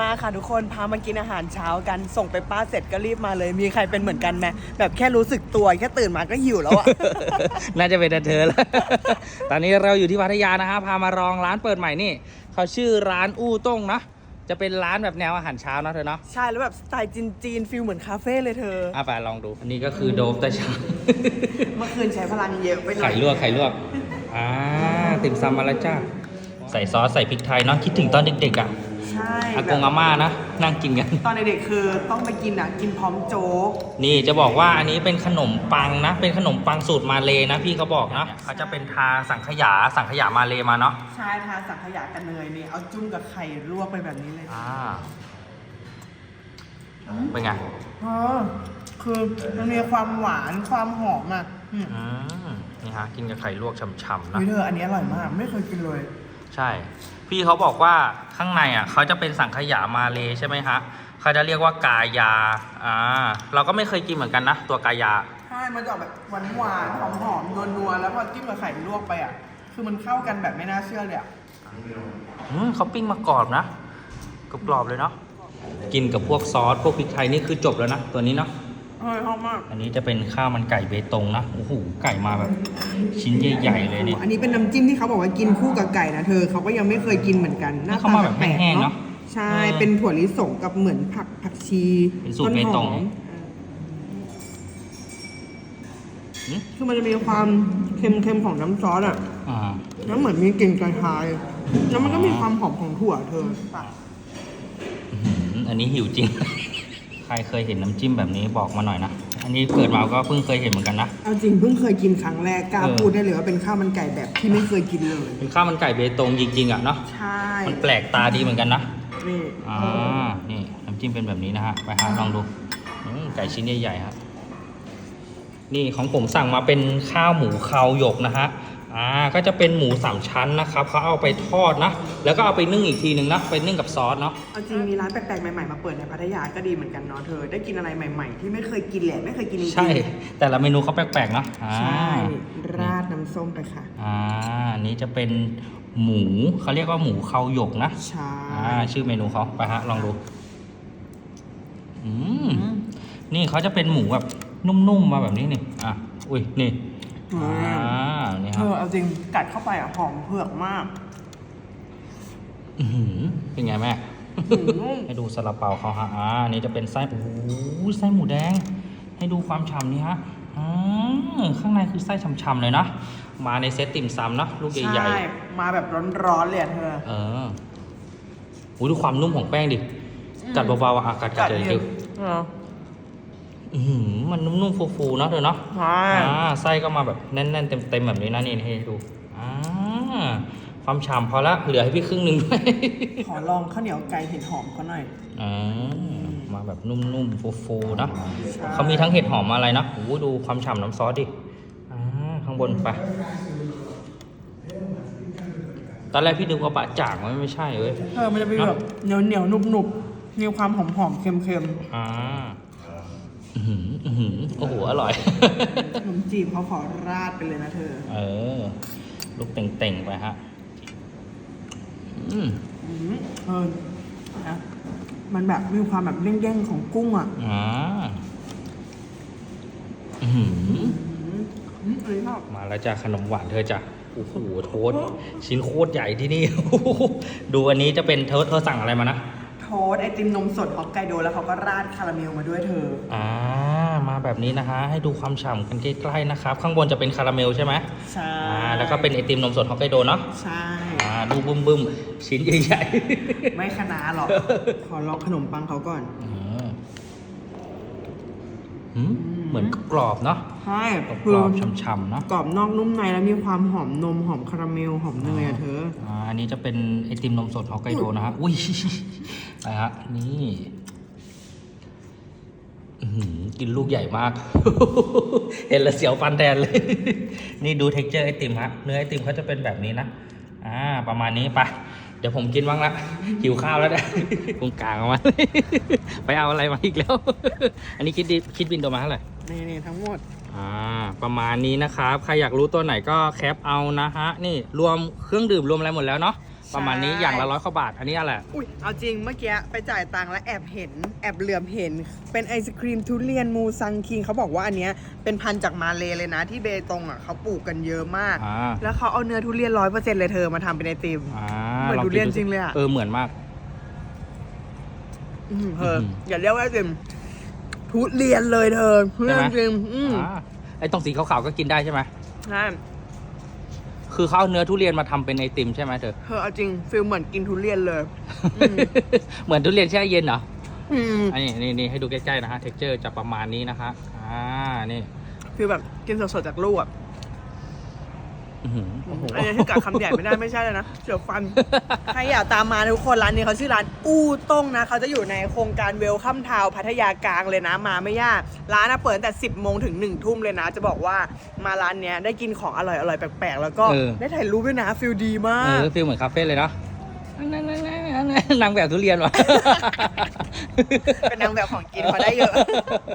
มาค่ะทุกคนพามากินอาหารเช้ากันส่งไปป้าเสร็จก็รีบมาเลย มีใครเป็นเหมือนกันไหมแบบแค่รู้สึกตัวแค่ตื่นมาก็หิวแล้วอะ น่าจะเป็นเธอแล้ว ตอนนี้เราอยู่ที่พัทยานะฮะพามารองร้านเปิดใหม่นี่เขาชื่อร้านอู้ต้งนะจะเป็นร้านแบบแนวอาหารเช้านะเธอเนาะใช่แล้วแบบสไตล์จีนๆฟิลเหมือนคาเฟ่เลยเธออะไปลองดูอันนี้ก็คือโดบแต่เช้า เมื่อคืนใช้พลังเยอะไปหน่อไข่ยลวกไข่ลวกอ่าติ่มซำมาแล้วจ้าใส่ซอสใส่พริกไทยเนาะคิดถึงตอนเด็กๆอะ ใช่อากแบบงอาม่านะ นั่งกินกัน ตอนเด็กๆคือต้องไปกินอะ กินพร้อมโจ๊ก นี่จะบอกว่าอันนี้เป็นขนมปังนะ เป็นขนมปังสูตรมาเลยนะ พี่เขาบอกนะเขาจะเป็นทาสังขยาสังขยามาเลยมาเนาะใช่ทาสังขยากันเนยนี่เอาจุ่มกับไข่ลวกไปแบบนี้เลยอ่าเป็นไงอ๋อคือมันมีความหวานความหอมอะอืมอืมนี่ฮะกินกับไข่ลวกฉ่ำๆนะเฮ้ยเธออันนี้อร่อยมาก ไม่เคยกินเลย ใช่ พี่เขาบอกว่าข้างในอะเขาจะเป็นสังขยามาเลยใช่ไหมฮะเขาจะเรียกว่ากายาอ่าเราก็ไม่เคยกินเหมือนกันนะตัวกายา ใช่ มันจะออกแบบหวานหวานหอมหอมนัวนัวๆแล้วพอจิ้มกับไข่ลวกไปอะ คือมันเข้ากันแบบไม่น่าเชื่อเลยอะอืมเขาปิ้งมากรอบนะกรอบๆเลยเนาะกินกับพวกซอสพวกพริกไทยนี่คือจบแล้วนะตัวนี้เนาะ อร่อยชอบมากอันนี้จะเป็นข้าวมันไก่เบตงนะโอ้โหไก่มาแบบ ชิ้นใหญ่ๆเลยนี่อันนี้เป็นน้ำจิ้มที่เขาบอกว่ากินคู่กับไก่นะเธอเขาก็ยังไม่เคยกินเหมือนกันหน้าเข้าตามาแบบแปลกแห้งๆๆเนเนาะอะใช่เออเป็นถั่วลิสงกับเหมือนผักผักชีเป็นสูตรเบตงต้นหอมอืมคือมันจะมีความเค็มๆของน้ำซอสอะอ่าแล้วเหมือนมีกลิ่นกระชาย แล้วมันก็มีความหอมของถั่วเธออื้อหืออันนี้หิวจริง ใครเคยเห็นน้ำจิ้มแบบนี้บอกมาหน่อยนะ อันนี้เกิดมาก็เพิ่งเคยเห็นเหมือนกันนะ เอาจริงเพิ่งเคยกินครั้งแรกกล้าเออ พูดได้เลยว่าเป็นข้าวมันไก่แบบที่ไม่เคยกินเลยเป็นข้าวมันไก่เบตงจริงๆอะเนาะ ใช่มันแปลกตาดีเหมือนกันนะ นี่อ่า นี่น้ำจิ้มเป็นแบบนี้นะฮะ ไปฮะลองดูอืมไก่ชิ้นใหญ่ๆฮะนี่ของผมสั่งมาเป็นข้าวหมูคาวหยกนะฮะ อ่าก็จะเป็นหมูสามชั้นนะครับเขาเอาไปทอดนะ แล้วก็เอาไปนึ่งอีกทีหนึ่งนะไปนึ่งกับซอสเนาะเอาจริงมีร้านแปลกๆใหม่ๆมาเปิดในพัทยาก็ดีเหมือนกันเนาะเธอได้กินอะไรใหม่ ๆ ที่ไม่เคยกินแหละไม่เคยกินจริงๆใช่ แต่ละเมนูเขาแปลกๆเนาะอ่าใช่ราดน้ำส้มไปค่ะอ่าอันนี้จะเป็นหมูเขาเรียกว่าหมูคาวหยกนะใช่อ่าชื่อเมนูเขาไปฮะลองดูอืมนี่เขาจะเป็นหมูแบบนุ่มๆมาแบบนี้นี่อะอุ้ยนี่ อือ่ามนี่เธฮะอเอาจริงกัดเข้าไปอะหอมเผือกมากอื้อหือเป็นไงแม่ อืมให้ดูซาลาเปาเขาฮะอ่าอันนี้จะเป็นไส้โอ้โหไส้หมูแดง ให้ดูความฉ่ำนี่ฮะอ่าข้างในคือไส้ฉ่ำๆเลยนะ มาในเซตติ่มซำเนอะลูกใหญ่ใช่มาแบบร้อนๆเลยอะเธอ ๆ เออโอ้ดูความนุ่มของแป้งดิ กัดเบาๆอะกัดกัดเลยดิเออ อื้อหือมันนุ่มๆฟูๆเนอะเธอเนาะใช่ อ่าไส้ก็มาแบบแน่นๆเต็มๆแบบนี้นะนี่ให้ดูอ่าความฉ่ำพอละเหลือให้พี่ครึ่งหนึ่งด้วย ขอลองข้าวเหนียวไก่เห็ดหอมเขาหน่อย อ่ามาแบบนุ่มๆฟูๆนะใช่เขามีทั้งเห็ดหอมอะไรนะโอ้โหดูความฉ่ำน้ำซอสดิอ่าข้างบนไป ตอนแรกพี่นึกว่าปะจ่างมันไม่ใช่เว้ย เออ มันจะมีแบบเหนียวเหนียวๆนุบนุบๆมีความหอมหอมๆเค็มเค็มอ่าอื้อหืออื้อหือ โอ้โห อร่อยๆขนมจีบเขาขอราดไปเลยนะเธอ เออ ลูกเต่งๆ ไปฮะอืมอืมเออนะมันแบบมีความแบบเด้งๆของกุ้งอะอ่าอื้อหืออืมอืมอันนี้ชอบมาแล้วจ้ะขนมหวานเธอจ้ะโอ้โหโทษชิ้นโคตรใหญ่ที่นี่ ดูอันนี้จะเป็นเธอเธอสั่งอะไรมานะ โทสต์ไอติมนมสดฮอกไกโดแล้วเขาก็ราดคาราเมลมาด้วยเธอ อ่ามาแบบนี้นะฮะให้ดูความฉ่ำกันใกล้ๆนะครับ ข้างบนจะเป็นคาราเมลใช่ไหมใช่อ่าแล้วก็เป็นไอติมนมสดฮอกไกโดเนาะใช่ อ่าดูบึ้มบึ้มๆชิ้นใหญ่ไม่ขนาดหรอก ขอลองขนมปังเขาก่อนๆอืมหืม เหมือนกรอบเนาะใช่กรคืออบๆช่ำๆเนาะกรอบนอกนุ่มในแล้วมีความหอมนมหอมคาราเมลหอมเนยอะเธออ่าอันนี้จะเป็นไอติมนมสดฮอกไกโดนะฮะอุ้ยนะฮะนี่อื้อหือกินลูกใหญ่มาก เห็นแล้วเสียวฟันแทนเลย นี่ดูเท็กเจอร์ไอติมฮะ เนื้อไอติมเขาจะเป็นแบบนี้นะ อ่า ประมาณนี้ไปเดี๋ยวผมกินบ้างละหิวข้าวแล้วเนี่ยตรงกลางเอามา ไปเอาอะไรมาอีกแล้ว อันนี้คิดดิคิดบินตัวมาเท่าไหร่ นี่นี่ทั้งหมด อ่า ประมาณนี้นะครับ ใครอยากรู้ตัวไหนก็แคปเอานะฮะ นี่รวมเครื่องดื่มรวมอะไรหมดแล้วเนาะ ประมาณนี้ใช่อย่างละร้อยกว่าบาท อันนี้อะไร อุ้ยเอาจริงเมื่อกี้ไปจ่ายตังค์แล้วแอบเห็น แอบเหลื่อมเห็น เป็นไอศครีมทุเรียนมูซังคิงเขาบอกว่าอันเนี้ยเป็นพันธุ์จากมาเลเลยนะที่เบตงอะเขาปลูกกันเยอะมาก อ่า แล้วเขาเอาเนื้อทุเรียนร้อยเปอร์เซ็นต์เลยเธอมาทำเป็นไอติม อ่าเหมือนลงทุเรียนกิดูจริงเลยอะ เออ เหมือนมาก อืมเธออม อย่าเรียกว่าไอติม ทุเรียนเลยเธอทุเรียนใช่ไหมจริงอืมอ่าไอ้ตรงสีขาวๆก็กินได้ใช่ไหมใช่คือเขาเอาเนื้อทุเรียนมาทำเป็นไอติมใช่ไหมเธอ เธอเอาจริงฟิลเหมือนกินทุเรียนเลย อืม เหมือนทุเรียนแช่เย็นเหรออืมอันนี้นี่นี่ให้ดูใกล้ๆนะฮะ เท็กเจอร์จะประมาณนี้นะคะอ่านี่ ฟิลแบบกินสดๆจากลูกอะ อื้อหือโอ้โหอันนี้ที่กัดคำใหญ่ไม่ได้ไม่ใช่เลยนะเสียวฟัน ใครอยากตามมาทุกคนร้านนี้เขาชื่อร้านอู้ต้งนะเขาจะอยู่ในโครงการเวลคัมทาวพัทยากลางเลยนะมาไม่ยาก ร้านนะเปิดตั้งแต่ 10 โมงถึง 1 ทุ่มเลยนะ จะบอกว่ามาร้านเนี้ยได้กินของอร่อยอร่อยๆแปลกๆ แล้วก็เออ ได้ถ่ายรูปด้วยนะฟิลดีมาเอกอฟีลเหมือนคาเฟ่เลยเนาะนางแบบทุเรียนว่ะ เป็นนางแบบของกินมาได้เยอะ